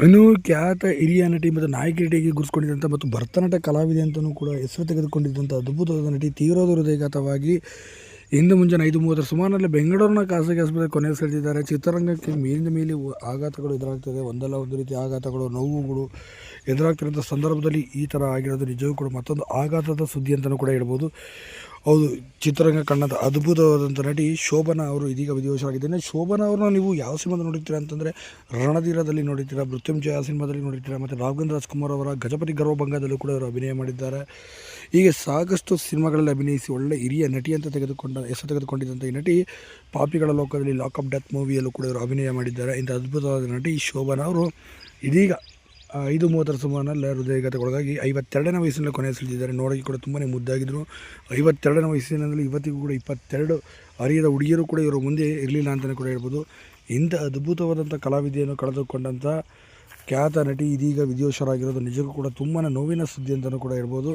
ಇನ್ನು ಖ್ಯಾತ ಹಿರಿಯ ನಟಿ ಮತ್ತು ನಾಯಕಿ ನಟಿಗೆ ಗುರುಸ್ಕೊಂಡಿದ್ದಂಥ ಮತ್ತು ಭರತನಾಟ್ಯ ಕಲಾವಿದೆ ಅಂತಲೂ ಕೂಡ ಹೆಸರು ತೆಗೆದುಕೊಂಡಿದ್ದಂಥ ಅದ್ಭುತವಾದ ನಟಿ ತೀವ್ರದ ಹೃದಯಘಾತವಾಗಿ ಇಂದು ಮುಂಜಾನೆ ಐದು ಮೂವತ್ತರ ಸುಮಾರಿನಲ್ಲಿ ಬೆಂಗಳೂರಿನ ಖಾಸಗಿ ಆಸ್ಪತ್ರೆ ಕೊನೆಯುಸಿರೆಳೆದಿದ್ದಾರೆ ಚಿತ್ರರಂಗಕ್ಕೆ ಮೇಲಿಂದ ಮೇಲೆ ಆಘಾತಗಳು ಎದುರಾಗ್ತದೆ. ಒಂದಲ್ಲ ಒಂದು ರೀತಿ ಆಘಾತಗಳು, ನೋವುಗಳು ಎದುರಾಗ್ತಿರುವಂಥ ಸಂದರ್ಭದಲ್ಲಿ ಈ ಥರ ಆಗಿರೋದು ನಿಜವೂ ಕೂಡ ಮತ್ತೊಂದು ಆಘಾತದ ಸುದ್ದಿ ಅಂತಲೂ ಕೂಡ ಹೇಳ್ಬೋದು. ಹೌದು, ಚಿತ್ರರಂಗ ಕಣ್ಣದ ಅದ್ಭುತವಾದಂಥ ನಟಿ ಶೋಭನಾ ಅವರು ಇದೀಗ ವಿಧಿವಶರಾಗಿದ್ದೇನೆ ಶೋಭನಾ ಅವ್ರನ್ನ ನೀವು ಯಾವ ಸಿನಿಮಾದಲ್ಲಿ ನೋಡಿರ್ತೀರಾ ಅಂತಂದರೆ ರಣಧೀರದಲ್ಲಿ ನೋಡಿರ್ತೀರಾ, ಮೃತ್ಯುಂಜಯ ಸಿನಿಮಾದಲ್ಲಿ ನೋಡಿರ್ತೀರಾ, ಮತ್ತು ರಾಘವೇಂದ್ರ ರಾಜ್ಕುಮಾರ್ ಅವರ ಗಜಪತಿ ಗರ್ವಭಂಗದಲ್ಲೂ ಕೂಡ ಅವರು ಅಭಿನಯ ಮಾಡಿದ್ದಾರೆ. ಹೀಗೆ ಸಾಕಷ್ಟು ಸಿನಿಮಾಗಳಲ್ಲಿ ಅಭಿನಯಿಸಿ ಒಳ್ಳೆ ಹಿರಿಯ ನಟಿ ಅಂತ ತೆಗೆದುಕೊಂಡ, ಹೆಸರು ತೆಗೆದುಕೊಂಡಿದ್ದಂಥ ಈ ನಟಿ ಪಾಪಿಗಳ ಲೋಕದಲ್ಲಿ ಲಾಕ್ ಅಪ್ ಡೆತ್ ಮೂವಿಯಲ್ಲೂ ಕೂಡ ಇವರು ಅಭಿನಯ ಮಾಡಿದ್ದಾರೆ. ಇಂಥ ಅದ್ಭುತವಾದ ನಟಿ ಶೋಭನಾ ಅವರು ಇದೀಗ ಐದು ಮೂವತ್ತರ ಸುಮಾರಿನಲ್ಲಿ ಹೃದಯಘಾತಕ್ಕೊಳಗಾಗಿ ಐವತ್ತೆರಡನೇ ವಯಸ್ಸಿನಲ್ಲಿ ಕೊನೆಯುಸಿಳಿದಿದ್ದಾರೆ ನೋಡೋಕೆ ಕೂಡ ತುಂಬಾ ಮುದ್ದಾಗಿದ್ದರು ಐವತ್ತೆರಡನೇ ವಯಸ್ಸಿನಲ್ಲಿ ಇವತ್ತಿಗೂ ಕೂಡ ಇಪ್ಪತ್ತೆರಡು ಅರಿಯದ ಹುಡುಗಿಯರು ಕೂಡ ಇವರು ಮುಂದೆ ಇರಲಿಲ್ಲ ಅಂತಲೇ ಕೂಡ ಹೇಳ್ಬೋದು. ಇಂಥ ಅದ್ಭುತವಾದಂಥ ಕಲಾವಿದೆಯನ್ನು ಕಳೆದುಕೊಂಡಂಥ ಖ್ಯಾತ ನಟಿ ಇದೀಗ ವಿದ್ಯೋಶರಾಗಿರೋದು ನಿಜಕ್ಕೂ ಕೂಡ ತುಂಬಾ ನೋವಿನ ಸುದ್ದಿ ಅಂತಲೂ ಕೂಡ ಹೇಳ್ಬೋದು.